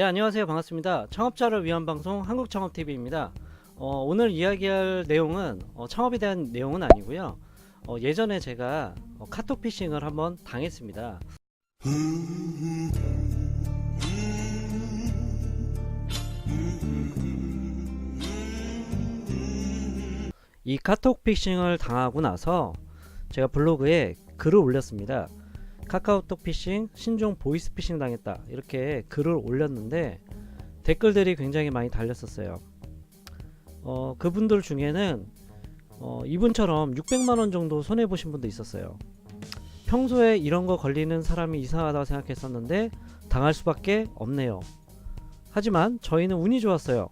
네 안녕하세요. 반갑습니다. 창업자를 위한 방송 한국창업TV입니다. 어, 오늘 이야기할 내용은 어, 창업에 대한 내용은 아니고요. 어, 예전에 제가 어, 카톡 피싱을 한번 당했습니다. 이 카톡 피싱을 당하고 나서 제가 블로그에 글을 올렸습니다 카카오톡 피싱, 신종 보이스 피싱 당했다. 이렇게 글을 올렸는데 댓글들이 굉장히 많이 달렸었어요. 어, 그분들 중에는 어, 이분처럼 600만원 정도 손해보신 분도 있었어요. 평소에 이런 거 걸리는 사람이 이상하다고 생각했었는데 당할 수밖에 없네요. 하지만 저희는 운이 좋았어요.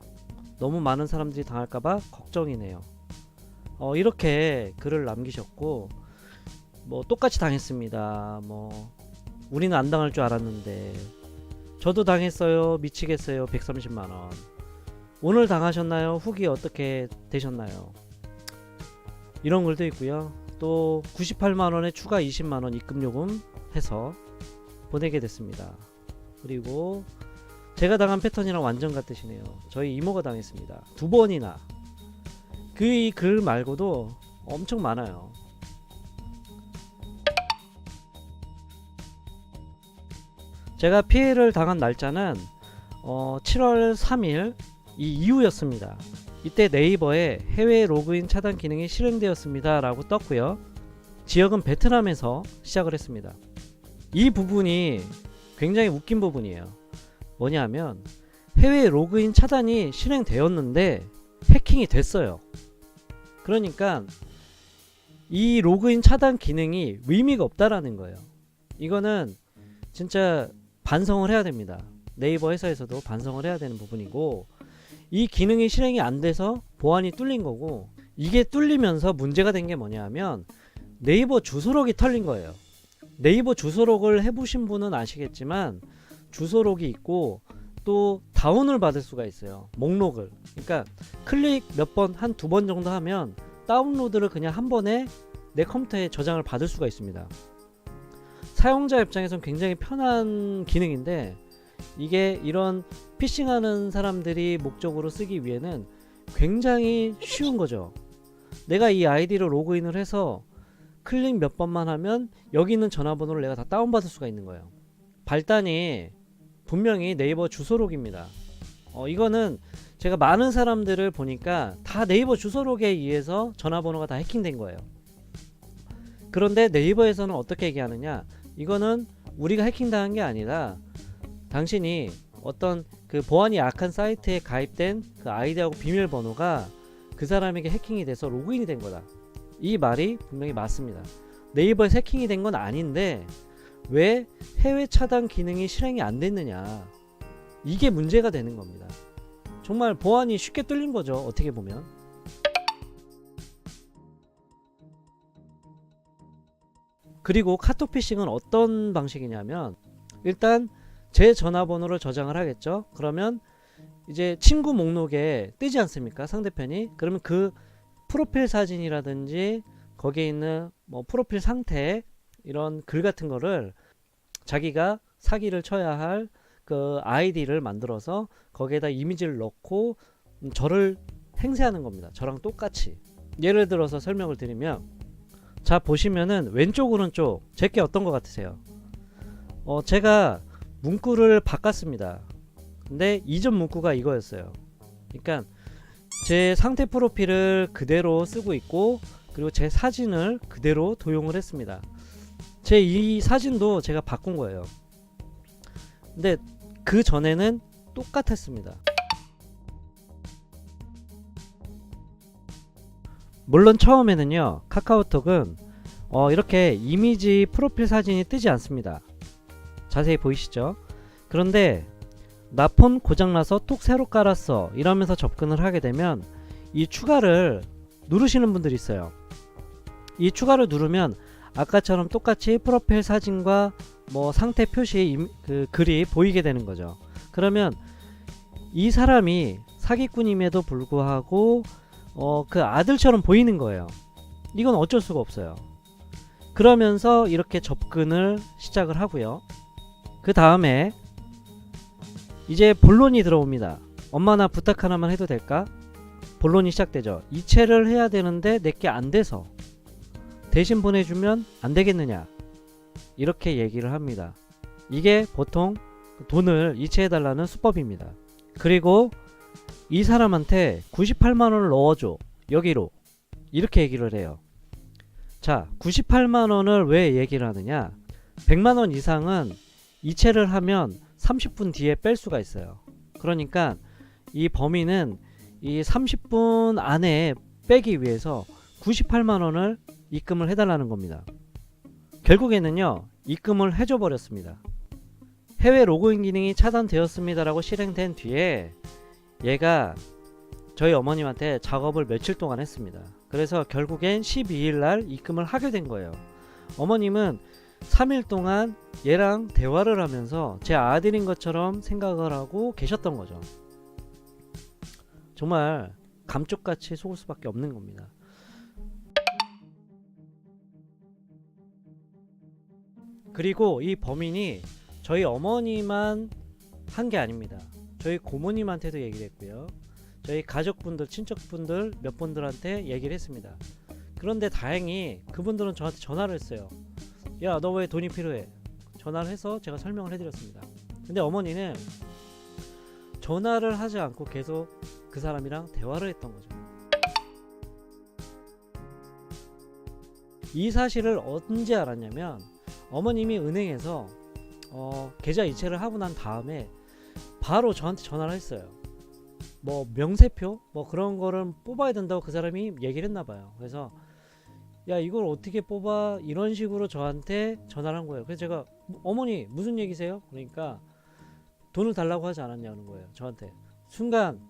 너무 많은 사람들이 당할까봐 걱정이네요. 어, 이렇게 글을 남기셨고 뭐 똑같이 당했습니다. 뭐 우리는 안 당할 줄 알았는데 저도 당했어요. 미치겠어요. 130만 원. 오늘 당하셨나요? 후기 어떻게 되셨나요? 이런 글도 있고요. 또 98만 원에 추가 20만 원 입금 요금 해서 보내게 됐습니다. 그리고 제가 당한 패턴이랑 완전 같으시네요. 저희 이모가 당했습니다. 두 번이나 그 이 글 말고도 엄청 많아요. 제가 피해를 당한 날짜는 어, 7월 3일 이 이후였습니다. 이때 네이버에 해외 로그인 차단 기능이 실행되었습니다. 라고 떴고요. 지역은 베트남에서 시작을 했습니다. 이 부분이 굉장히 웃긴 부분이에요. 뭐냐면 해외 로그인 차단이 실행되었는데 해킹이 됐어요. 그러니까 이 로그인 차단 기능이 의미가 없다라는 거예요. 이거는 진짜 반성을 해야 됩니다. 네이버 회사에서도 반성을 해야 되는 부분이고 이 기능이 실행이 안 돼서 보안이 뚫린 거고 이게 뚫리면서 문제가 된 게 뭐냐면 네이버 주소록이 털린 거예요. 네이버 주소록을 해보신 분은 아시겠지만 주소록이 있고 또 다운을 받을 수가 있어요. 목록을. 그러니까 클릭 몇 번 한 두 번 정도 하면 다운로드를 그냥 한 번에 내 컴퓨터에 저장을 받을 수가 있습니다. 사용자 입장에선 굉장히 편한 기능인데 이게 이런 피싱하는 사람들이 목적으로 쓰기 위해는 굉장히 쉬운 거죠. 내가 이 아이디로 로그인을 해서 클릭 몇 번만 하면 여기 있는 전화번호를 내가 다 다운받을 수가 있는 거예요. 발단이 분명히 네이버 주소록입니다. 어, 이거는 제가 많은 사람들을 보니까 다 네이버 주소록에 의해서 전화번호가 다 해킹된 거예요. 그런데 네이버에서는 어떻게 얘기하느냐? 이거는 우리가 해킹당한 게 아니라 당신이 어떤 그 보안이 약한 사이트에 가입된 그 아이디하고 비밀번호가 그 사람에게 해킹이 돼서 로그인이 된 거다. 이 말이 분명히 맞습니다. 네이버에 해킹이 된 건 아닌데 왜 해외 차단 기능이 실행이 안 됐느냐. 이게 문제가 되는 겁니다. 정말 보안이 쉽게 뚫린 거죠. 어떻게 보면. 그리고 카톡 피싱은 어떤 방식이냐면 일단 제 전화번호를 저장을 하겠죠. 그러면 이제 친구 목록에 뜨지 않습니까? 상대편이. 그러면 그 프로필 사진이라든지 거기에 있는 뭐 프로필 상태 이런 글 같은 거를 자기가 사기를 쳐야 할 그 아이디를 만들어서 거기에다 이미지를 넣고 음, 저를 행세하는 겁니다. 저랑 똑같이. 예를 들어서 설명을 드리면 자 보시면은 왼쪽 오른쪽 제게 어떤 것 같으세요? 어 제가 문구를 바꿨습니다. 근데 이전 문구가 이거였어요. 그러니까 제 상태 프로필을 그대로 쓰고 있고 그리고 제 사진을 그대로 도용을 했습니다. 제 이 사진도 제가 바꾼 거예요. 근데 그 전에는 똑같았습니다. 물론 처음에는요 카카오톡은 어, 이렇게 이미지 프로필 사진이 뜨지 않습니다. 자세히 보이시죠? 그런데 나 폰 고장나서 톡 새로 깔았어 이러면서 접근을 하게 되면 이 추가를 누르시는 분들이 있어요. 이 추가를 누르면 아까처럼 똑같이 프로필 사진과 뭐 상태 표시 임, 그 글이 보이게 되는 거죠. 그러면 이 사람이 사기꾼임에도 불구하고 어, 그 아들처럼 보이는 거예요. 이건 어쩔 수가 없어요. 그러면서 이렇게 접근을 시작을 하고요. 그 다음에 이제 본론이 들어옵니다. 엄마 나 부탁 하나만 해도 될까? 본론이 시작되죠. 이체를 해야 되는데 내게 안 돼서 대신 보내주면 안 되겠느냐? 이렇게 얘기를 합니다. 이게 보통 돈을 이체해달라는 수법입니다. 그리고 이 사람한테 98만원을 넣어줘. 여기로. 이렇게 얘기를 해요. 자, 98만원을 왜 얘기를 하느냐? 100만원 이상은 이체를 하면 30분 뒤에 뺄 수가 있어요. 그러니까 이 범인은 이 30분 안에 빼기 위해서 98만 원을 입금을 해달라는 겁니다. 결국에는요 입금을 해줘 버렸습니다. 해외 로그인 기능이 차단되었습니다라고 실행된 뒤에 얘가 저희 어머님한테 작업을 며칠 동안 했습니다. 그래서 결국엔 12일 날 입금을 하게 된 거예요. 어머님은 3일 동안 얘랑 대화를 하면서 제 아들인 것처럼 생각을 하고 계셨던 거죠. 정말 감쪽같이 속을 수밖에 없는 겁니다. 그리고 이 범인이 저희 어머니만 한 게 아닙니다. 저희 고모님한테도 얘기를 했고요. 저희 가족분들, 친척분들 몇 분들한테 얘기를 했습니다. 그런데 다행히 그분들은 저한테 전화를 했어요. 야, 너 왜 돈이 필요해? 전화를 해서 제가 설명을 해드렸습니다. 근데 어머니는 전화를 하지 않고 계속 그 사람이랑 대화를 했던 거죠. 이 사실을 언제 알았냐면 어머님이 은행에서 어, 계좌 이체를 하고 난 다음에 바로 저한테 전화를 했어요. 뭐 명세표 뭐 그런 거를 뽑아야 된다고 그 사람이 얘기를 했나 봐요. 그래서 야 이걸 어떻게 뽑아 이런 식으로 저한테 전화를 한 거예요. 그래서 제가 어머니 무슨 얘기세요? 그러니까 돈을 달라고 하지 않았냐는 거예요. 저한테 순간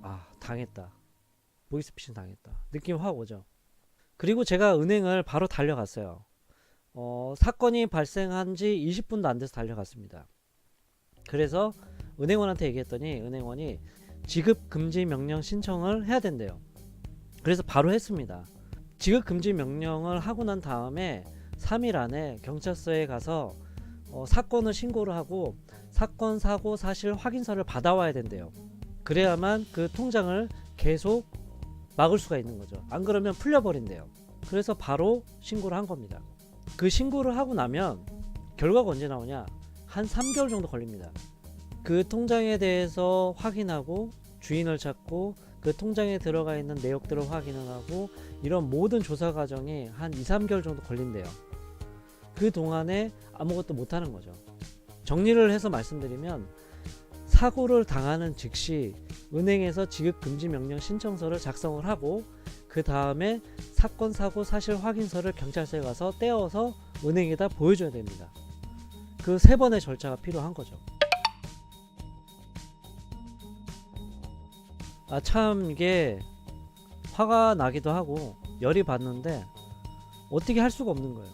아 당했다 보이스피싱 당했다 느낌 확 오죠. 그리고 제가 은행을 바로 달려갔어요. 어, 사건이 발생한 지 20분도 안 돼서 달려갔습니다. 그래서 은행원한테 얘기했더니 은행원이 지급 금지 명령 신청을 해야 된대요. 그래서 바로 했습니다. 지급 금지 명령을 하고 난 다음에 3일 안에 경찰서에 가서 어, 사건을 신고를 하고 사건 사고 사실 확인서를 받아와야 된대요. 그래야만 그 통장을 계속 막을 수가 있는 거죠. 안 그러면 풀려버린대요. 그래서 바로 신고를 한 겁니다. 그 신고를 하고 나면 결과가 언제 나오냐? 한 3개월 정도 걸립니다. 그 통장에 대해서 확인하고 주인을 찾고 그 통장에 들어가 있는 내역들을 확인을 하고 이런 모든 조사 과정이 한 2, 3개월 정도 걸린대요. 그 동안에 아무것도 못 하는 거죠. 정리를 해서 말씀드리면 사고를 당하는 즉시 은행에서 지급 금지 명령 신청서를 작성을 하고 그 다음에 사건 사고 사실 확인서를 경찰서에 가서 떼어서 은행에다 보여줘야 됩니다. 그 세 번의 절차가 필요한 거죠. 아 참 이게 화가 나기도 하고 열이 받는데 어떻게 할 수가 없는 거예요.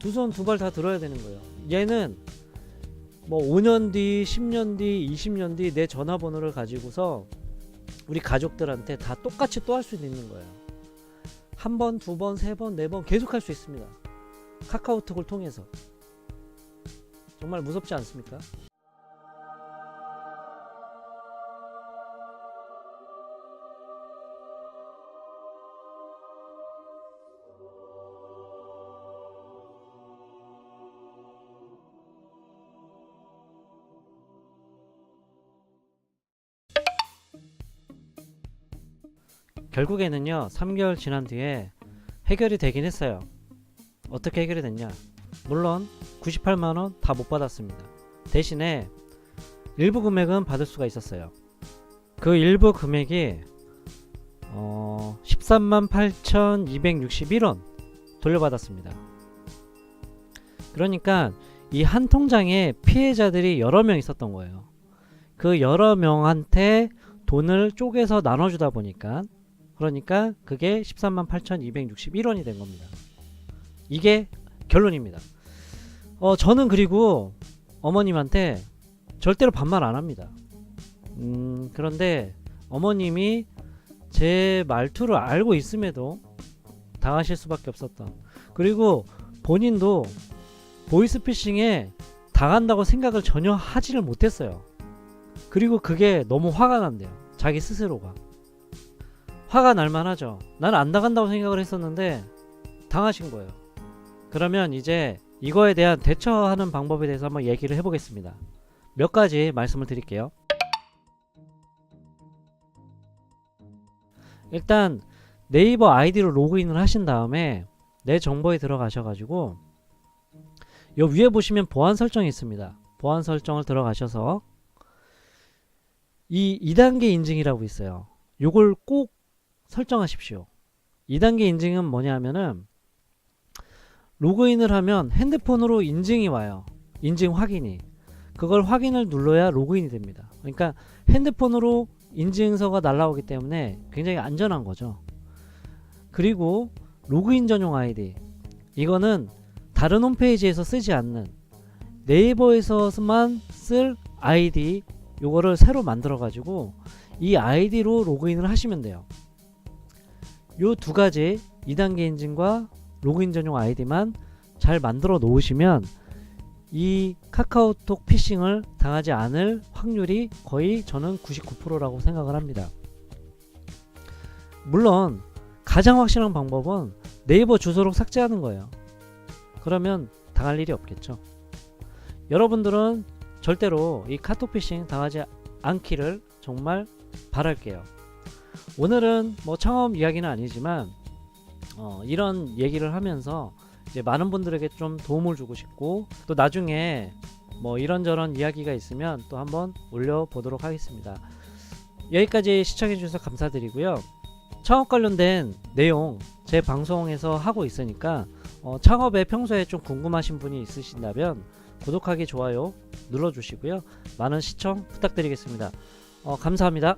두 손 두 발 다 들어야 되는 거예요. 얘는 뭐 5년 뒤, 10년 뒤, 20년 뒤 내 전화번호를 가지고서 우리 가족들한테 다 똑같이 또 할 수 있는 거예요. 한 번, 두 번, 세 번, 네 번 계속 할 수 있습니다. 카카오톡을 통해서. 정말 무섭지 않습니까? 결국에는요 3개월 지난 뒤에 해결이 되긴 했어요. 어떻게 해결이 됐냐? 물론 98만원 다 못 받았습니다. 대신에 일부 금액은 받을 수가 있었어요. 그 일부 금액이 어 13만 8,261원 돌려받았습니다. 그러니까 이 한 통장에 피해자들이 여러 명 있었던 거예요. 그 여러 명한테 돈을 쪼개서 나눠주다 보니까 그러니까 그게 13만 8,261원이 된 겁니다. 이게 결론입니다. 어, 저는 그리고 어머님한테 절대로 반말 안 합니다. 음, 그런데 어머님이 제 말투를 알고 있음에도 당하실 수밖에 없었던. 그리고 본인도 보이스피싱에 당한다고 생각을 전혀 하지를 못했어요. 그리고 그게 너무 화가 난대요. 자기 스스로가. 화가 날 만 하죠. 나는 안 당한다고 생각을 했었는데 당하신 거예요. 그러면 이제 이거에 대한 대처하는 방법에 대해서 한번 얘기를 해보겠습니다. 몇 가지 말씀을 드릴게요. 일단 네이버 아이디로 로그인을 하신 다음에 내 정보에 들어가셔가지고 요 위에 보시면 보안 설정이 있습니다. 보안 설정을 들어가셔서 이 2단계 인증이라고 있어요. 요걸 꼭 설정하십시오. 2단계 인증은 뭐냐면은 로그인을 하면 핸드폰으로 인증이 와요. 인증 확인이. 그걸 확인을 눌러야 로그인이 됩니다. 그러니까 핸드폰으로 인증서가 날라오기 때문에 굉장히 안전한 거죠. 그리고 로그인 전용 아이디. 이거는 다른 홈페이지에서 쓰지 않는 네이버에서만 쓸 아이디 요거를 새로 만들어 가지고 이 아이디로 로그인을 하시면 돼요. 요 두 가지 2단계 인증과 로그인 전용 아이디만 잘 만들어 놓으시면 이 카카오톡 피싱을 당하지 않을 확률이 거의 저는 99%라고 생각을 합니다. 물론 가장 확실한 방법은 네이버 주소록 삭제하는 거예요. 그러면 당할 일이 없겠죠. 여러분들은 절대로 이 카톡 피싱 당하지 않기를 정말 바랄게요. 오늘은 뭐 창업 이야기는 아니지만 어, 이런 얘기를 하면서 이제 많은 분들에게 좀 도움을 주고 싶고 또 나중에 뭐 이런저런 이야기가 있으면 또 한번 올려보도록 하겠습니다. 여기까지 시청해 주셔서 감사드리고요. 창업 관련된 내용 제 방송에서 하고 있으니까 어, 창업에 평소에 좀 궁금하신 분이 있으신다면 구독하기 좋아요 눌러주시고요. 많은 시청 부탁드리겠습니다. 어, 감사합니다.